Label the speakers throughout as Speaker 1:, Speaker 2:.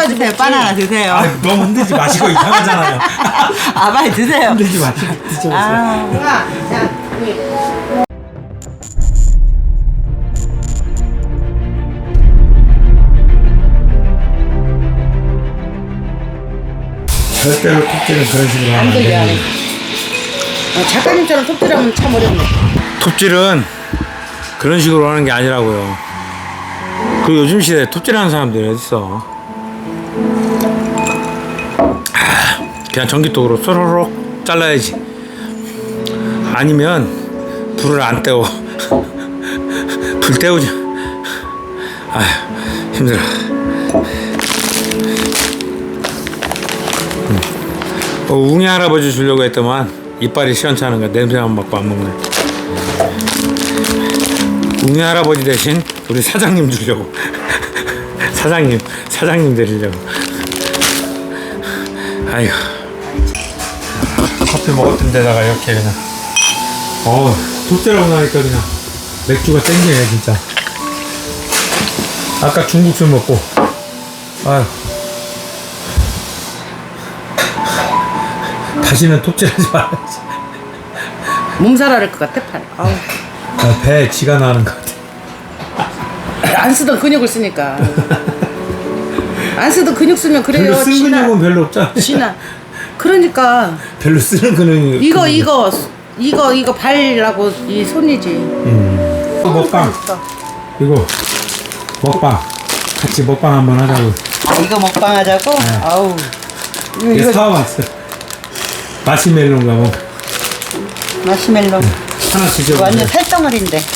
Speaker 1: 따져야지
Speaker 2: 드세요.
Speaker 1: 먹지.
Speaker 2: 바나나 드세요.
Speaker 3: 아, 너무 흔들지 마시고 이상하잖아요.
Speaker 2: 아, 빨리 드세요.
Speaker 3: 흔들지 마시고 드셔보세요.
Speaker 2: 아,
Speaker 1: 자.
Speaker 3: 절대로 톱질은 그런 식으로
Speaker 1: 안
Speaker 3: 하면 안
Speaker 1: 들려.
Speaker 3: 됩니다.
Speaker 1: 어, 작가님처럼 톱질하면 참 어렵네.
Speaker 3: 톱질은 그런 식으로 하는 게 아니라고요. 그 요즘 시대에 톱질하는 사람들이 어딨어. 그냥 전기톱으로 쏘로록 잘라야지. 아니면 불을 안 떼워. 불 때우지. 아휴, 힘들어. 음. 어, 웅이 할아버지 주려고 했더만 이빨이 시원찮은 거 냄새만 맡고 안 먹네. 웅이 할아버지 대신 우리 사장님 주려고 사장님 사장님 드리려고 아이고 커피 먹었던 데다가 이렇게 그냥 어 톱질하고 나니까 그냥 맥주가 땡기네 진짜 아까 중국술 먹고 아유 다시는 톱질하지 말아야지
Speaker 1: 몸살 앓을 것 같아, 팔. 아우.
Speaker 3: 아, 배에 지가 나는 것 같아
Speaker 1: 안 쓰던 근육을 쓰니까. 안 쓰던 근육 쓰면 그래요.
Speaker 3: 별로 쓴. 근육은 별로 없잖아
Speaker 1: 진아. 그러니까
Speaker 3: 별로 쓰는 근육이
Speaker 1: 이거 이거 이거 이거 발라고 이 손이지.
Speaker 3: 음. 또 먹방 이거 먹방 같이 먹방 한번 하자고
Speaker 2: 아, 이거 먹방 하자고? 아우.
Speaker 3: 이거 사와봤어 마시멜로인가 뭐
Speaker 2: 마시멜로.
Speaker 3: 하나 드셔보세요
Speaker 2: 완전 살덩어리인데.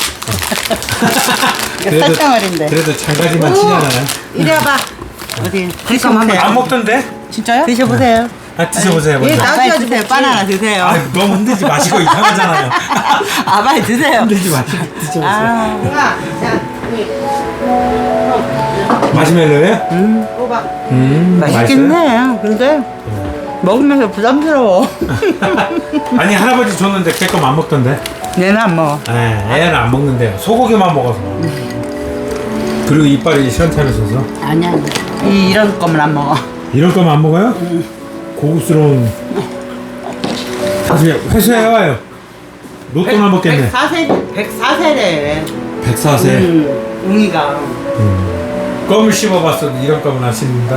Speaker 2: 이거
Speaker 3: 그래도-
Speaker 2: 살덩어리인데.
Speaker 3: 그래도 장가지만 치잖아요
Speaker 1: 이리 와봐.
Speaker 2: 어디
Speaker 3: 안
Speaker 2: 드셔보세요.
Speaker 3: 먹던데?
Speaker 1: 진짜요?
Speaker 2: 드셔보세요.
Speaker 3: 아 드셔보세요
Speaker 1: 예,
Speaker 3: 먼저
Speaker 1: 나-
Speaker 2: 아, 빨리
Speaker 1: 따져야지
Speaker 2: 드세요. 바나나 드세요.
Speaker 3: 아 너무 흔들지 마시고 이상하잖아요
Speaker 2: 아, 빨리 드세요.
Speaker 3: 흔들지 마시고 드셔보세요
Speaker 2: 아,
Speaker 1: 자, 여기.
Speaker 3: 마시멜로예요?
Speaker 1: 뽑아.
Speaker 3: 음 맛있어요?
Speaker 2: 해. 근데 먹으면서 부담스러워.
Speaker 3: 아니 할아버지 줬는데 걔껌 안 먹던데
Speaker 2: 얘는 안 먹어.
Speaker 3: 예, 애는 안 먹는데요 소고기만 먹어서 그리고 이빨이 시원찮으셔서
Speaker 2: 아니야. 이, 이런 거면 안 먹어.
Speaker 3: 이런 거만 안 먹어요? 고급스러운 다시 회수해와요 로또나 먹겠네
Speaker 2: 104세, 104세래.
Speaker 3: 백사세
Speaker 2: 음, 웅이가.
Speaker 3: 껌을 씹어봤어도 이런 껌은 안 씹는다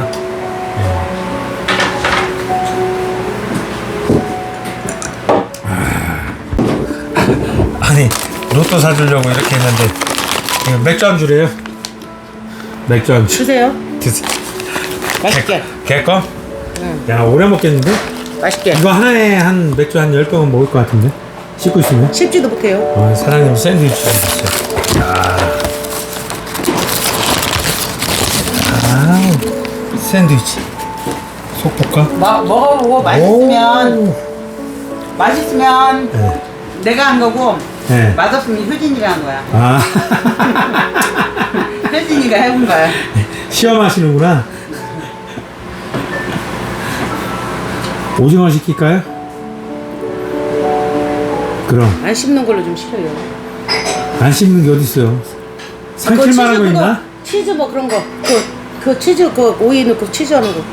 Speaker 3: 아. 아니 로또 사주려고 이렇게 했는데 이거 맥주 안주래요 맥주 안주
Speaker 1: 주세요.
Speaker 3: 드세요
Speaker 1: 맛있게.
Speaker 3: 개껌? 야 오래 먹겠는데?
Speaker 1: 맛있게.
Speaker 3: 이거 하나에 한 맥주 한 10병은 먹을 것 같은데? 씻고 있으면?
Speaker 1: 씹지도 못해요.
Speaker 3: 아, 사장님 샌드위치 주셨어요. 아. 아, 샌드위치. 속 볶아?
Speaker 2: 마, 먹어보고 맛있으면, 맛있으면
Speaker 3: 네.
Speaker 2: 내가 한 거고,
Speaker 3: 네.
Speaker 2: 맛없으면 효진이가 한 거야.
Speaker 3: 아,
Speaker 2: 효진이가 해본 거야.
Speaker 3: 시험하시는구나. 오징어 시킬까요? 그럼
Speaker 1: 안 씹는 걸로 좀 싫어요.
Speaker 3: 안 씹는 게 어딨어요? 삼킬만한 거
Speaker 1: 그거,
Speaker 3: 있나?
Speaker 1: 치즈 뭐 그런 거. 그, 그 치즈 그 오이 넣고 치즈 하는 거.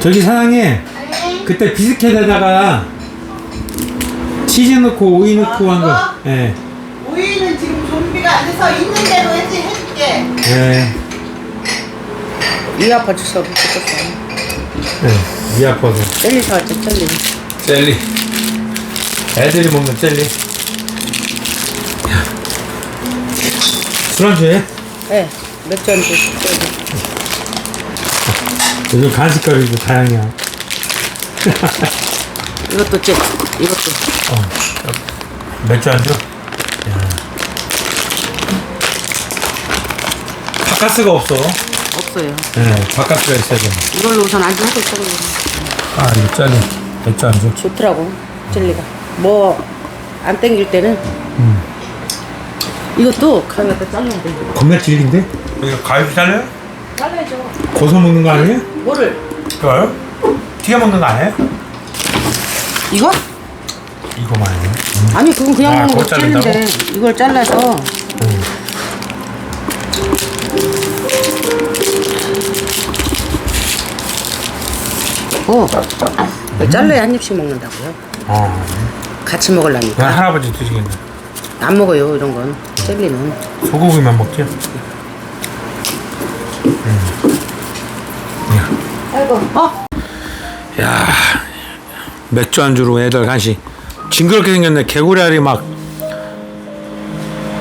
Speaker 3: 저기 사장님 그때 비스켓에다가 치즈 넣고 오이 넣고 한 거. 예.
Speaker 2: 우이는 지금 준비가 안 돼서 있는 대로 해지 해줄게.
Speaker 3: 예.
Speaker 1: 이 아파 주셔 죽겠어.
Speaker 3: 예. 이 아파서.
Speaker 1: 젤리 사왔죠 젤리.
Speaker 3: 젤리. 애들이 먹는 젤리. 술안주에
Speaker 1: 네. 맥주 한 잔.
Speaker 3: 요즘 간식거리도 다양해요.
Speaker 1: 이것도 젤. 이것도.
Speaker 3: 어. 맥주 안주? 바카스가 없어.
Speaker 1: 없어요.
Speaker 3: 예, 바카스가 있어야 돼.
Speaker 1: 이걸로 우선 안주 하고 있어. 그냥.
Speaker 3: 아, 이거 젤리. 맥주 안주.
Speaker 1: 좋더라고 젤리가. 뭐 안 땡길 때는. 이것도 가위에다 잘라야 돼.
Speaker 3: 겁나 질긴데? 이거 가위 잘려요?
Speaker 1: 잘라야죠.
Speaker 3: 고소 먹는 거 아니에요?
Speaker 1: 뭐를?
Speaker 3: 그거요? 튀겨 먹는 거 아니에요?
Speaker 1: 이거?
Speaker 3: 이거만 아니에요?
Speaker 1: 아니 그건 그냥
Speaker 3: 아,
Speaker 1: 먹는 거
Speaker 3: 그거 자른다고?
Speaker 1: 젤리인데 이걸 잘라서 넣고 이걸 잘라야 한 입씩 먹는다고요.
Speaker 3: 어.
Speaker 1: 같이 먹으려니까.
Speaker 3: 난 할아버지 드시겠네.
Speaker 1: 안 먹어요 이런 건 젤리는.
Speaker 3: 소고기만 먹죠?
Speaker 1: 아이고. 어?
Speaker 3: 야 맥주 안주로 애들 간식 징그럽게 생겼네 개구리 알이 막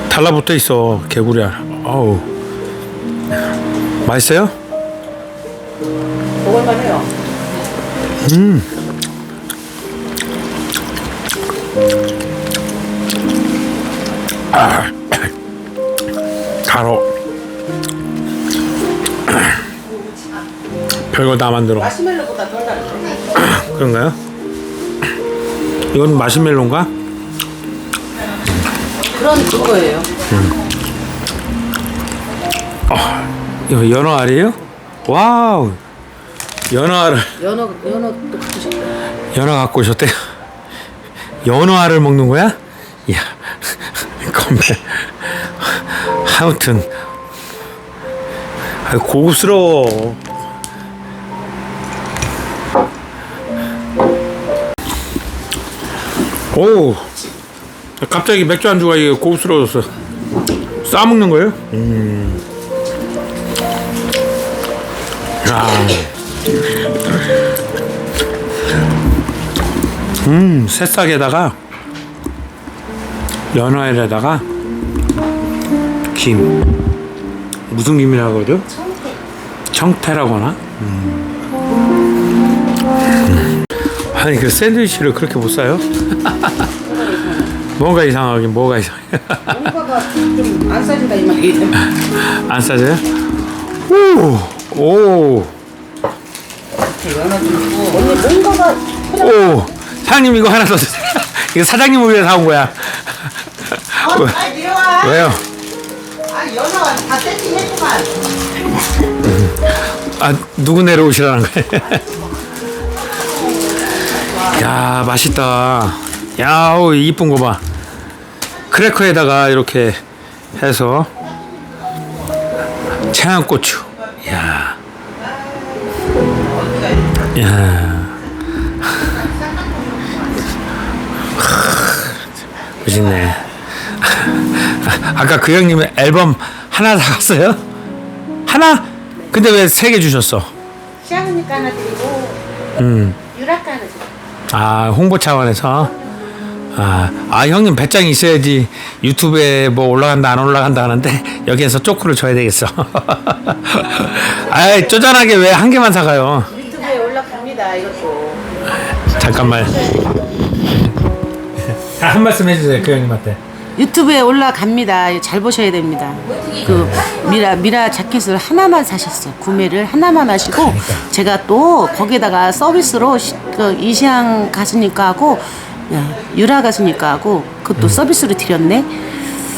Speaker 3: 달라붙어 있어 개구리 알 어우 맛있어요?
Speaker 1: 먹을만 해요.
Speaker 3: 달어 별거 다 만들어
Speaker 1: 마시멜로보다 덜 달죠.
Speaker 3: 그런가요? 이건 마시멜로인가?
Speaker 1: 그런 그거예요.
Speaker 3: 이거 연어 알이에요? 와우 연어 알을
Speaker 1: 연어 연어도 갖고 싶다.
Speaker 3: 연어 갖고 오셨대요. 연어 알을 먹는 거야? 이야, 건배. 아무튼, 고급스러워. 오, 갑자기 맥주 안주가 이게 고급스러워졌어. 싸 먹는 거예요? 음. 야. 음, 새싹에다가 연어에다가 김 무슨 김이라고 그러죠? 청태라고 하나? 음. 음. 아니 그 샌드위치를 그렇게 못 사요? 뭔가 이상하긴 뭐가 이상해
Speaker 1: 뭔가가 좀안 싸진다 이 말이죠.
Speaker 3: 안 싸져요? 오! 오!
Speaker 1: 연어. 언니 뭔가가
Speaker 3: 오! 사장님 이거 하나 더 주세요 이거 사장님을 위해 사온 거야
Speaker 2: 어, 빨리 내려와.
Speaker 3: 왜요?
Speaker 2: 아, 연어가 다 세팅했구만.
Speaker 3: 아 누구 내려오시라는 거예요? 야 맛있다. 야 오, 이쁜 거 봐. 크래커에다가 이렇게 해서 청양고추. 야. 야. 하, 멋있네. 아까 그 형님 앨범 하나 사갔어요? 하나? 근데 왜 세 개 주셨어?
Speaker 1: 시아버니까 하나 드리고
Speaker 3: 음.
Speaker 1: 유라카 하나 드리고.
Speaker 3: 아 홍보 차원에서 아, 아 형님 배짱이 있어야지 유튜브에 뭐 올라간다 안 올라간다 하는데 여기에서 쪼크를 줘야 되겠어 아이 쪼잔하게 왜 한 개만 사가요
Speaker 1: 유튜브에 올라갑니다 이것도.
Speaker 3: 잠깐만 한 말씀 해주세요 그 형님한테
Speaker 1: 유튜브에 올라갑니다. 잘 보셔야 됩니다. 그 미라 미라 자켓을 하나만 사셨어. 구매를 하나만 하시고 제가 또 거기다가 서비스로 시- 그 이시양 가수니까 하고 야, 유라 가수니까 하고 그것도 서비스로 드렸네.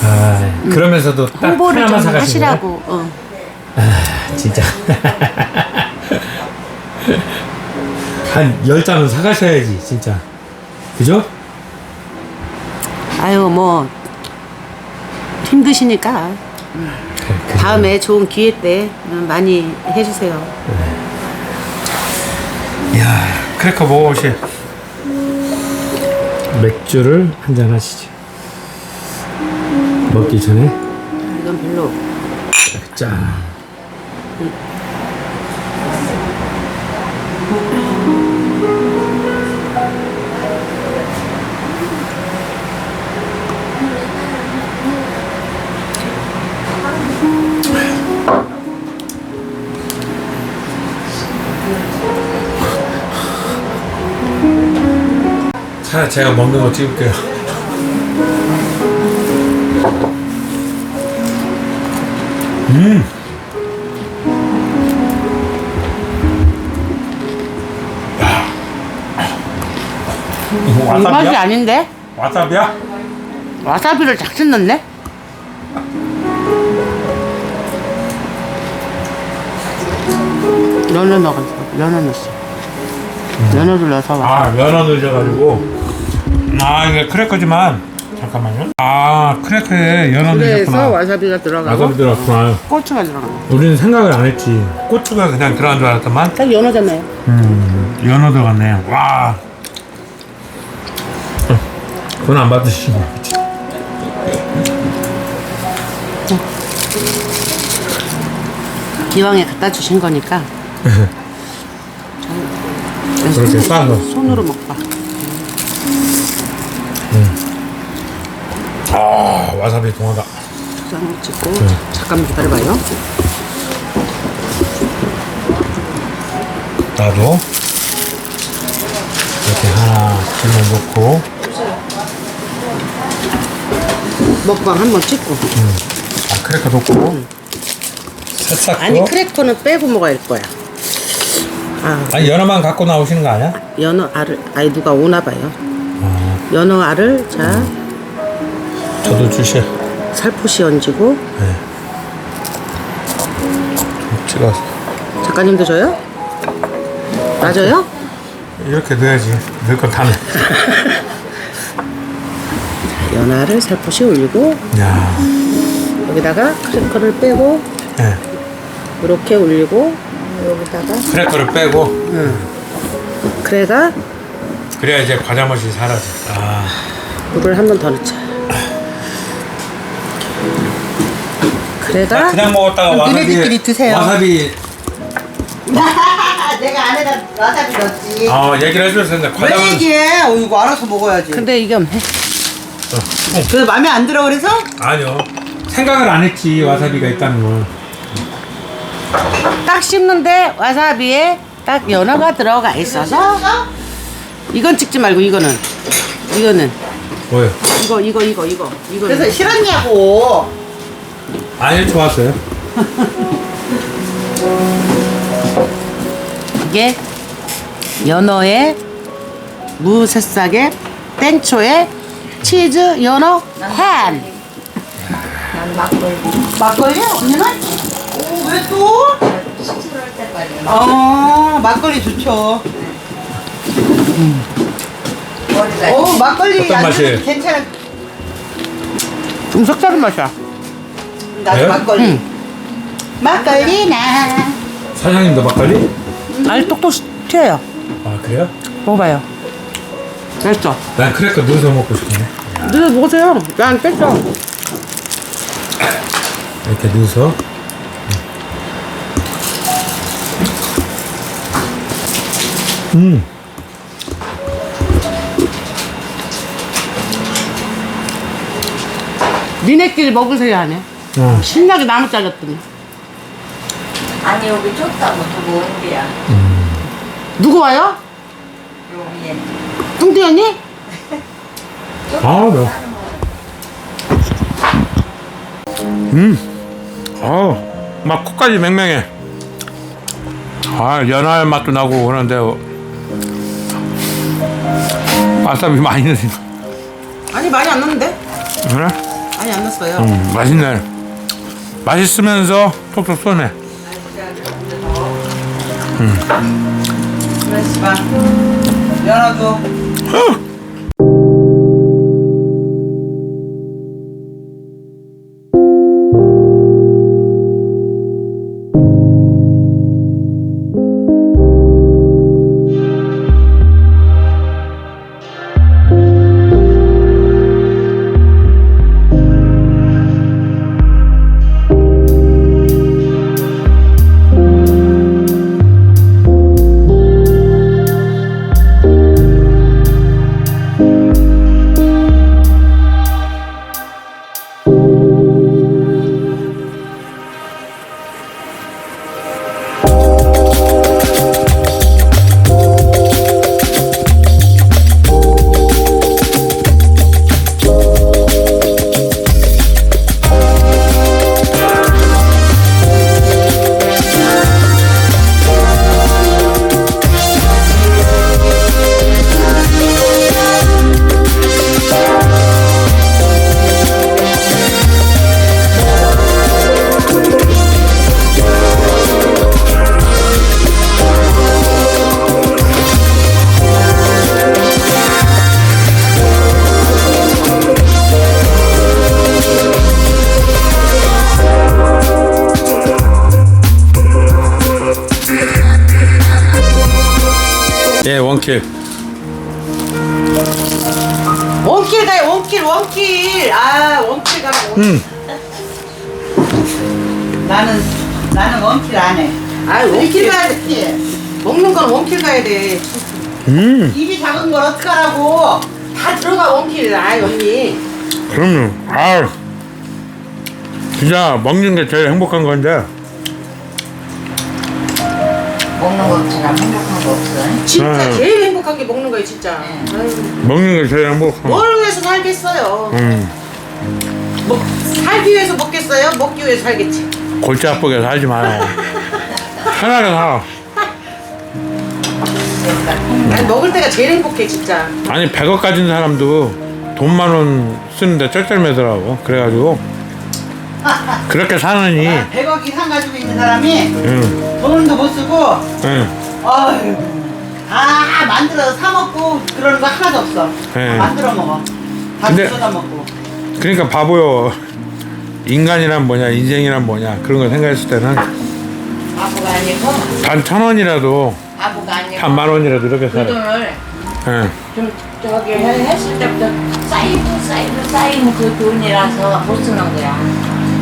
Speaker 3: 아 그러면서도 딱
Speaker 1: 홍보를
Speaker 3: 하나만
Speaker 1: 좀
Speaker 3: 사가신 거예요?
Speaker 1: 하시라고. 어.
Speaker 3: 진짜 한 열 장은 사가셔야지 진짜 그죠?
Speaker 1: 아유 뭐 힘드시니까. 다음에 좋은 기회 때 많이 해주세요.
Speaker 3: 야 크래커 먹어보시 맥주를 한잔 하시죠. 먹기 전에.
Speaker 1: 이건 별로.
Speaker 3: 짠 자, 제가 먹는 거 찍을게요. 음. 이거
Speaker 1: 이 맛이
Speaker 3: 와사비야?
Speaker 1: 아닌데
Speaker 3: 와사비야?
Speaker 1: 와사비를 작심 넣네. 연어 넣었어. 연어 넣었어. 연어를 넣어서 와.
Speaker 3: 아 면허 넣으셔가지고 아 이게 크래커지만 잠깐만요 아 크래커에 연어
Speaker 1: 그래서 와사비가 들어가고
Speaker 3: 와사비 들어갔구나
Speaker 1: 고추가 들어가.
Speaker 3: 우리는 생각을 안 했지 고추가 그냥 들어간 줄 알았더만
Speaker 1: 딱 연어잖아요.
Speaker 3: 음 연어 들어갔네. 와. 돈 안 받으시고.
Speaker 1: 기왕에 갖다 주신 거니까
Speaker 3: 그렇게 싼 거.
Speaker 1: 손으로 먹봐.
Speaker 3: 와사비 동하다.
Speaker 1: 짠 찍고 잠깐만 기다려봐요.
Speaker 3: 나도 이렇게 하나 질문 놓고
Speaker 1: 먹방 한번 찍고.
Speaker 3: 아 크래커 놓고 새싹
Speaker 1: 아니 크래커는 빼고 먹어야 할 거야. 아
Speaker 3: 아니 연어만 갖고 나오시는 거 아니야?
Speaker 1: 연어 알을 아니 누가 오나 봐요. 연어 알을 자
Speaker 3: 저도 주셔.
Speaker 1: 살포시 얹고
Speaker 3: 찍어서
Speaker 1: 작가님도 줘요? 맞아요?
Speaker 3: 이렇게 넣어야지. 넣을 건 다네.
Speaker 1: 연어를 살포시 올리고
Speaker 3: 야,
Speaker 1: 여기다가 크래커를 빼고
Speaker 3: 네.
Speaker 1: 이렇게 올리고 여기다가
Speaker 3: 크래커를 빼고
Speaker 1: 그래가
Speaker 3: 그래야 이제 과자 맛이 사라져. 아,
Speaker 1: 물을 한 번 더 넣자.
Speaker 3: 나
Speaker 1: 그래가
Speaker 3: 그냥 먹었다가 와사비
Speaker 2: 니네들끼리 드세요.
Speaker 3: 와사비
Speaker 2: 내가 안에다 와사비 넣었지.
Speaker 3: 어 얘기를 해줬었는데
Speaker 2: 왜
Speaker 3: 과자는
Speaker 2: 얘기해? 어, 이거 알아서 먹어야지.
Speaker 1: 근데 이게 없네.
Speaker 2: 그 마음에 안 들어 그래서?
Speaker 3: 아니요 생각을 안 했지 와사비가 있다는 걸.
Speaker 1: 딱 씹는데 와사비에 딱 연어가 들어가 있어서 이건 찍지 말고 이거는 이거는
Speaker 3: 뭐요?
Speaker 1: 이거 이거 이거 이거 이거
Speaker 2: 그래서 싫었냐고.
Speaker 3: 아니 좋았어요.
Speaker 1: 이게 연어에 무새싹에 땡초에 치즈 연어 햄
Speaker 2: 막걸리 언니는? 오, 왜 또?
Speaker 4: 수술할 때까지
Speaker 2: 어, 막걸리 좋죠.
Speaker 4: 머리가
Speaker 2: 오, 막걸리
Speaker 3: 어떤
Speaker 2: 안
Speaker 3: 맛이에요?
Speaker 2: 괜찮아.
Speaker 1: 좀 색다른 맛이야
Speaker 2: 나도
Speaker 3: 네?
Speaker 2: 막걸리. 막걸리 나.
Speaker 3: 사장님도 막걸리?
Speaker 1: 알 똑똑 튀어요
Speaker 3: 아 그래요?
Speaker 1: 먹어봐요 맛있어
Speaker 3: 난 크래커 넣어서 먹고 싶네.
Speaker 1: 너도 먹으세요 난 뺐어
Speaker 3: 이렇게 넣어서. 음.
Speaker 1: 니네끼리 먹으세요 하네
Speaker 3: 어.
Speaker 1: 신나게 나무 잘랐더니
Speaker 4: 아니 여기 좋다고 두고 온 게야
Speaker 1: 누구 와요?
Speaker 4: 여기에
Speaker 1: 뚱뚱이 언니?
Speaker 3: 아, 네. 음. 어, 막 코까지 맹맹해. 아, 연할 맛도 나고 그런데 어, 와사비 많이 넣으니까
Speaker 2: 아니, 많이 안 넣는데?
Speaker 3: 그래?
Speaker 2: 많이 안 넣었어요.
Speaker 3: 음, 맛있네. 맛있으면서 톡톡 쏘네.
Speaker 2: 그
Speaker 3: 원킬.
Speaker 1: 원길 가요 원길 원길 아 원길 가라 원길.
Speaker 3: 음.
Speaker 2: 나는 나는 원킬 안 해.
Speaker 1: 아
Speaker 2: 원킬
Speaker 1: 원길
Speaker 2: 가야 돼.
Speaker 1: 돼 먹는 건 원길 가야 돼
Speaker 3: 음.
Speaker 2: 입이 작은 걸 어떡하라고?
Speaker 1: 다 들어가 원길 아 언니
Speaker 3: 그럼요. 아. 진짜 먹는 게 제일 행복한 건데.
Speaker 4: 먹는 것처럼 행복한 거 없어.
Speaker 1: 진짜
Speaker 3: 음.
Speaker 1: 제일 행복한 게 먹는 거예요 진짜 아유,
Speaker 3: 먹는 게 제일 행복한.
Speaker 1: 뭘 위해서 살겠어요
Speaker 3: 음.
Speaker 1: 먹, 살기 위해서 먹겠어요 먹기 위해서 살겠지
Speaker 3: 골치 아프게 살지 마요. 편하게 살아.
Speaker 1: 아니 먹을 때가 제일 행복해 진짜
Speaker 3: 아니 100억 가진 사람도 돈만 원 쓰는데 쩔쩔매더라고. 그래가지고 그렇게 사느니.
Speaker 2: 100억 이상 가지고 있는 사람이
Speaker 3: 응.
Speaker 2: 돈도 못 쓰고
Speaker 3: 응.
Speaker 2: 어휴 다 만들어서 사 먹고 그러는 거 하나도 없어.
Speaker 3: 네.
Speaker 2: 다 만들어 먹어. 다
Speaker 3: 근데-
Speaker 2: 쏟아 먹고.
Speaker 3: 그러니까 바보요. 인간이란 뭐냐, 인생이란 뭐냐 그런 걸 생각했을 때는
Speaker 4: 바보가 아니고
Speaker 3: 단 천 원이라도
Speaker 4: 바보가 아니고
Speaker 3: 단 만 원이라도 이렇게
Speaker 4: 그
Speaker 3: 살아.
Speaker 4: 돈을
Speaker 3: 응.
Speaker 4: 좀 저기 해- 했을 때부터 쌓이고 쌓이고 쌓이는 그 돈이라서 못 쓰는 거야.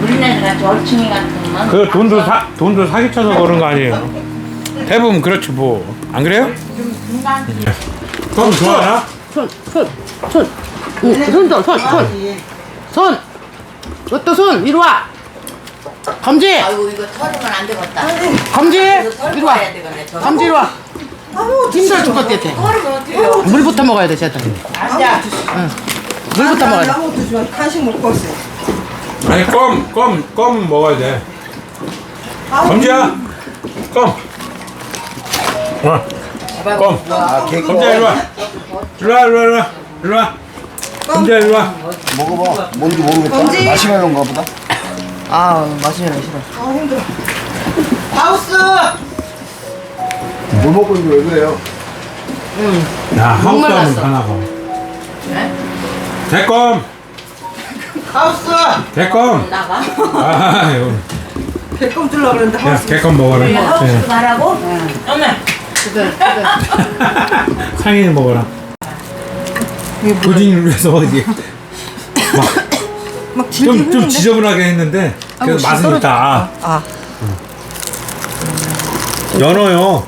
Speaker 4: 우리네들 같이 얼충이 같으면
Speaker 3: 그 돈도 사 돈도 사기쳐서 그런 거 아니에요. 대부분 그렇지 뭐. 안 그래요?
Speaker 4: 좀 중간
Speaker 3: 그럼 좋아나?
Speaker 1: 손 손손손손손 손! 너또 손! 이리 와! 검지!
Speaker 4: 아이고 이거 털으면 안 되겠다.
Speaker 1: 검지! 이리 와!
Speaker 4: 와야 되겠네. 저거.
Speaker 1: 검지 이리 와! 힘들어 죽겠대
Speaker 4: 털으면 어떡해요?
Speaker 1: 물부터 먹어야 돼 쟤들
Speaker 2: 앉아.
Speaker 1: 물부터 먹어야 돼
Speaker 2: 아무것도 좀 간식 먹고 왔어.
Speaker 3: 아니 껌, 껌, 껌 먹어야 돼. 검지야, 껌. 어, 껌. 검지야 일로 와. 일로 와, 일로 와, 일로 와. 일로 와. 검지야 일로 와.
Speaker 5: 먹어봐. 뭔지 모르겠다. 마시멜로인가 보다.
Speaker 2: 하우스.
Speaker 5: 물 먹고 있는 왜 그래요?
Speaker 3: 야, 하우스 하면
Speaker 1: 말랐어.
Speaker 3: 하나고. 대껌,
Speaker 2: 하우스.
Speaker 3: 대껌.
Speaker 4: 나가.
Speaker 3: 아유,
Speaker 2: 배꼽 들라 그랬는데
Speaker 3: 야, 개껌 먹어라. 예.
Speaker 4: 하우스 가라고? 어머.
Speaker 3: 상인 먹어라. 도진을 위해서 어디. 막, 좀, 좀 지저분하게 했는데, 그래도 맛은 있다. 아. 연어요.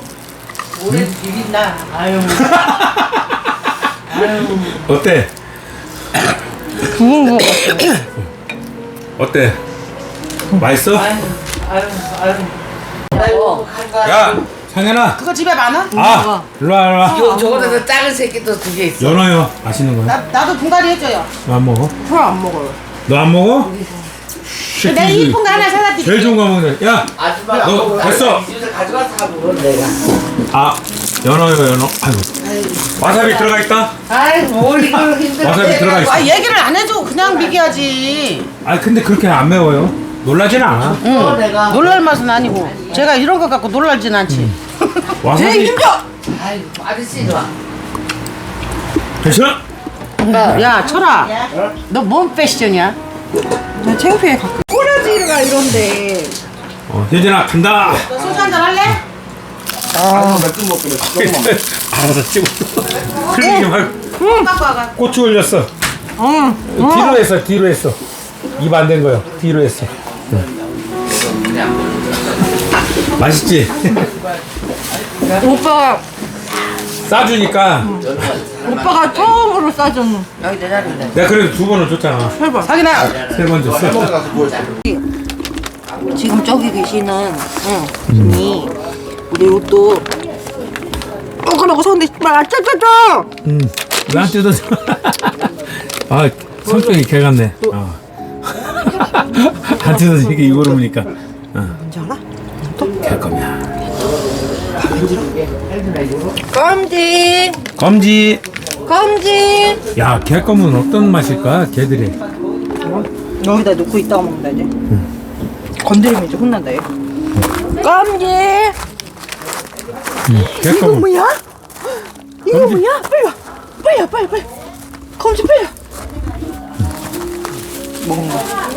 Speaker 1: 오래 비빈다 아유
Speaker 3: 어때? 어때? 맛있어? 야, 상현아.
Speaker 1: 그거 집에 많아?
Speaker 3: 아, 일로 와, 일로 와.
Speaker 6: 저거보다 작은 새끼도 두 개 있어.
Speaker 3: 연어요. 맛있는 거야?
Speaker 1: 나, 나도 분갈이 해줘요
Speaker 3: 너 안 먹어?
Speaker 1: 그럼 안 먹어요
Speaker 3: 너 안 먹어?
Speaker 1: 내가 이쁜 거 하나 사다
Speaker 3: 제일
Speaker 1: 드릴게
Speaker 3: 좋은 거 먹는데. 야,
Speaker 6: 아줌마
Speaker 3: 너 됐어.
Speaker 6: 가져가서 다 먹어 내가.
Speaker 3: 아, 연어요, 연어. 아이고. 와사비 들어가 있다.
Speaker 6: 아이 뭘 이걸 힘들어.
Speaker 3: 와사비 들어가 있어.
Speaker 1: 아 얘기를 안 해줘 그냥 비교하지
Speaker 3: 아, 근데 그렇게 안 매워요. 놀라진 않아.
Speaker 6: 응. 내가
Speaker 1: 놀랄 맛은 아니고 제가 이런 거 갖고 놀랄진 않지
Speaker 3: 와사비.
Speaker 6: 아이고 아저씨 좋아.
Speaker 3: 괜찮아?
Speaker 1: 야 철아 너 뭔 패션이야?
Speaker 3: 어, 혜진아 간다.
Speaker 1: 너 소주 한잔 할래?
Speaker 5: 아, 조금만.
Speaker 3: 알아서 찍어.
Speaker 1: 응 갖고 와가
Speaker 3: 고추 올렸어.
Speaker 1: 응
Speaker 3: 뒤로 했어, 뒤로 했어. 입 안 된 거요. 뒤로 했어. 맛있지?
Speaker 1: 오빠가
Speaker 3: 싸주니까
Speaker 1: 오빠가 처음으로 싸줬노
Speaker 4: 여기 내 자리인데.
Speaker 3: 내가 그래도 두 번을 줬잖아.
Speaker 1: 해봐 사기나
Speaker 3: 세 번 줬어.
Speaker 5: 뭐?
Speaker 4: 지금 저기 계시는 분이 우리 옷도
Speaker 1: 그러고 손대 말 짜짜짜
Speaker 3: 응. 나한테도 아 성격이 개 같네. 어. 한테도 이게 이거를 보니까. 어. 뭔지 알아? 개 거야.
Speaker 1: 껌지
Speaker 3: 검지.
Speaker 1: 껌지
Speaker 3: 야, 개껌은 어떤 맛일까? 개들이.
Speaker 2: 여기다 놓고 있다가 먹는다 이제. 건드리면 이제 혼난다 얘.
Speaker 1: 껌지
Speaker 3: 개껌은.
Speaker 1: 뭐야? 이거. 뭐야? 빨리 와 빨리 와 빨리 빨리 껌지 빨리 와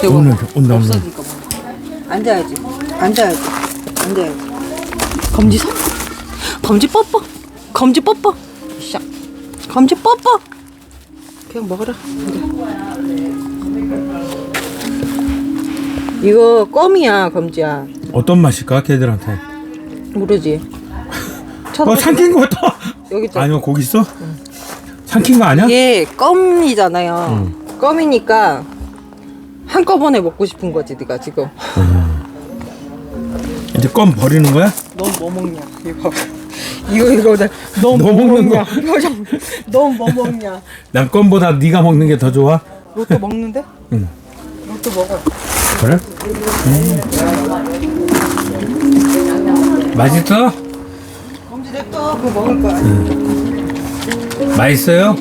Speaker 3: 오늘 온다 온다.
Speaker 2: 앉아야지. 앉아야지. 앉아야지. 검지 손? 검지 뽀뽀. 검지 뽀뽀. 샤. 검지 뽀뽀. 그냥 먹어라. 이거 껌이야 검지야.
Speaker 3: 어떤 맛일까 걔들한테?
Speaker 2: 모르지.
Speaker 3: 어. 삼킨 거 같다.
Speaker 2: 여기 있잖아.
Speaker 3: 아니요 거기 있어? 삼킨 거 아니야?
Speaker 2: 이게 껌이잖아요. 껌이니까 한꺼번에 먹고 싶은 거지 네가 지금.
Speaker 3: 이제 껌 버리는 거야?
Speaker 2: 넌 뭐 먹냐? 이거 이거 이거 넌뭐
Speaker 3: 너 먹는
Speaker 2: 먹냐? 표정. 넌뭐 먹냐?
Speaker 3: 난 껌보다 네가 먹는 게 더 좋아.
Speaker 2: 로또 먹는데?
Speaker 3: 응.
Speaker 2: 로또 먹어.
Speaker 3: 그래? 음. 맛있어?
Speaker 2: 냅둬. 그거 먹을 거야.
Speaker 3: 맛있어요?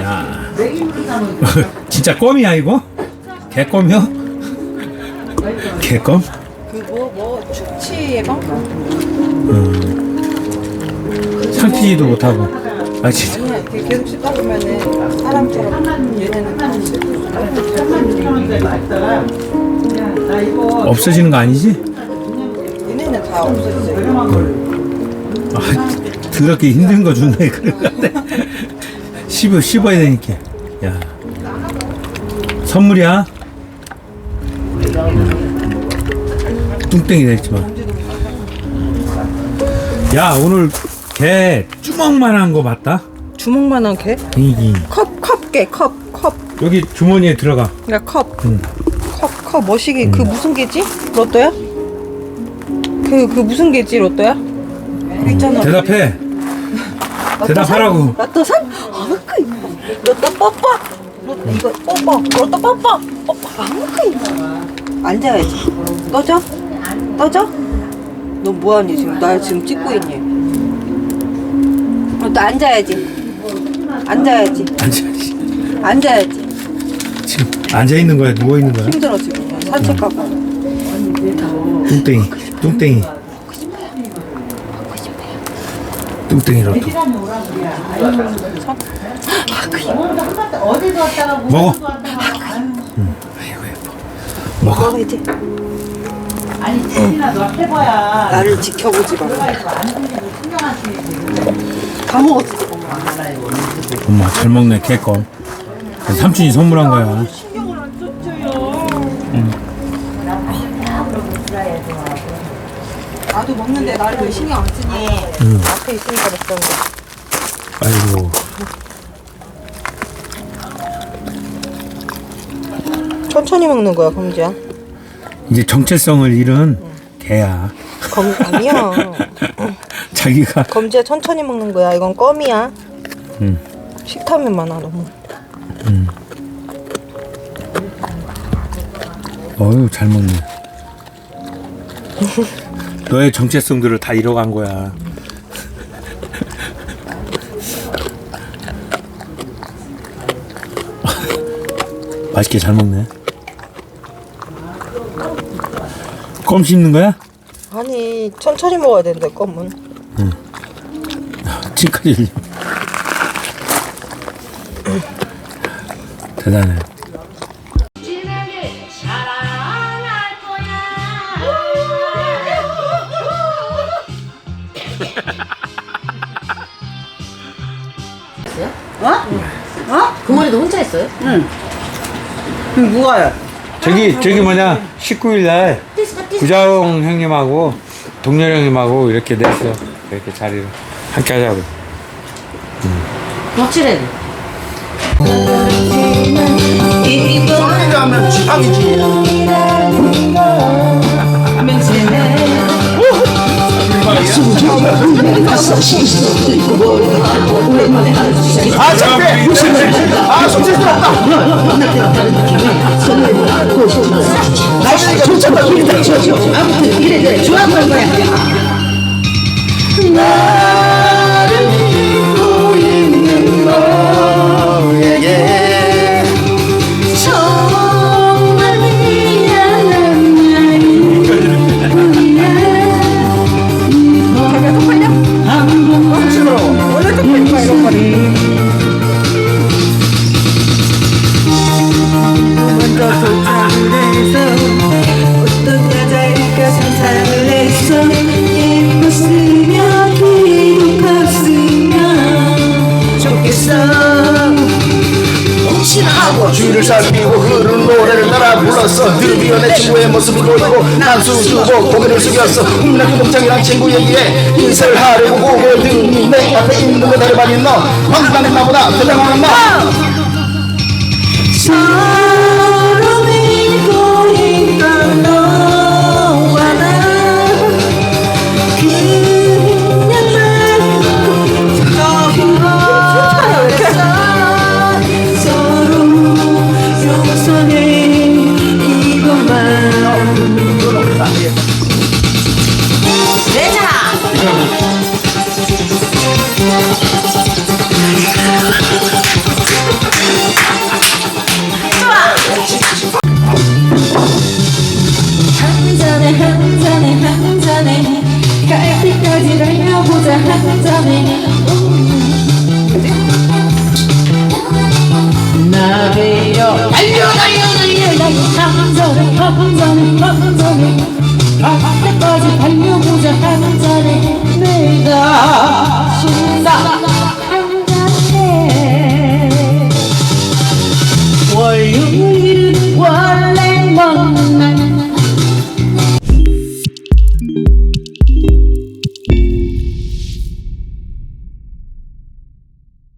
Speaker 3: 야. 진짜 껌이야 이거? 개껌이요? 개껌?
Speaker 2: 그뭐 뭐 축치 예방?
Speaker 3: 삼키지도 못하고. 아 진짜.
Speaker 2: 아니야. 이렇게 계속 씹다 보면은 사람처럼 얘네는
Speaker 3: 없어지는 거 아니지?
Speaker 2: 얘네는 다 없어지지.
Speaker 3: 아, 더럽게 힘든 거 주네 그런데 씹어 씹어야 되니까. 야. 선물이야. 뚱땡이 됐지만. 야 오늘 개 주먹만한 거 봤다?
Speaker 2: 주먹만한 개?
Speaker 3: 이
Speaker 2: 컵, 컵 개, 컵, 컵.
Speaker 3: 여기 주머니에 들어가.
Speaker 2: 야, 컵.
Speaker 3: 응.
Speaker 2: 컵, 컵, 머시기. 그 무슨 개지? 로또야? 그, 그 무슨 개지, 로또야? 그 있잖아.
Speaker 3: 대답해. 대답하라고.
Speaker 2: 로또 산? 아무크 로또 뽀뽀. 로또 이거 뽀뽀. 로또 뽀뽀. 뽀뽀. 아무크 앉아야지. 떠져? 떠져? 너 뭐하니 지금? 나 지금 찍고 있니? 로또 앉아야지. 앉아야지.
Speaker 3: 앉아야지.
Speaker 2: 앉아야지.
Speaker 3: 지금 앉아 있는 거야? 누워 있는 거야?
Speaker 2: 힘들어 지금. 산책하고.
Speaker 3: 뚱땡이. 뚱땡이. 또. 먹어. 응. 아이고 예뻐. 먹어.
Speaker 4: 아니 지진아 너 해봐야
Speaker 2: 나를 지켜보지 마. 다 먹었지.
Speaker 3: 엄마 잘 먹네 개껌. 삼촌이 선물한 거야.
Speaker 2: 나도 먹는데 나를 왜 신경 안 쓰니? 앞에 있으니까 먹던 거.
Speaker 3: 아이고.
Speaker 2: 천천히 먹는 거야, 검지야.
Speaker 3: 이제 정체성을 잃은 개야.
Speaker 2: 검 아니야.
Speaker 3: 자기가
Speaker 2: 검지야 천천히 먹는 거야. 이건 껌이야.
Speaker 3: 응.
Speaker 2: 식탐이 많아 너무.
Speaker 3: 어유 잘 먹네. 너의 정체성들을 다 잃어간 거야. 맛있게 잘 먹네. 껌 씹는 거야?
Speaker 2: 아니 천천히 먹어야 된대 껌은.
Speaker 3: 흘려. 대단해.
Speaker 4: 혼자 했어요?
Speaker 2: 누가요?
Speaker 3: 저기 저기 뭐냐 19일 날 구자용 형님하고 동렬 형님하고 이렇게 냈어. 이렇게 자리를 함께 하자고.
Speaker 4: 확실해
Speaker 5: 소리라면 지팡이지. 아, 창피해! 아, 손질 수 없다! 날씨가 좋잖아. 아무튼, 이래, 그래. 좋아하는 거야. 살피고 흐르는 노래를 따라 불렀어. 드디어 내 친구의 모습이 보이고 난 수줍어 고개를 숙였어. 음락교 동창이란 친구 얘기에 인사를 하려고 고개 들니? 내 앞에 있는 거 다리 많이 너. 황당한 나보다. 대단한 너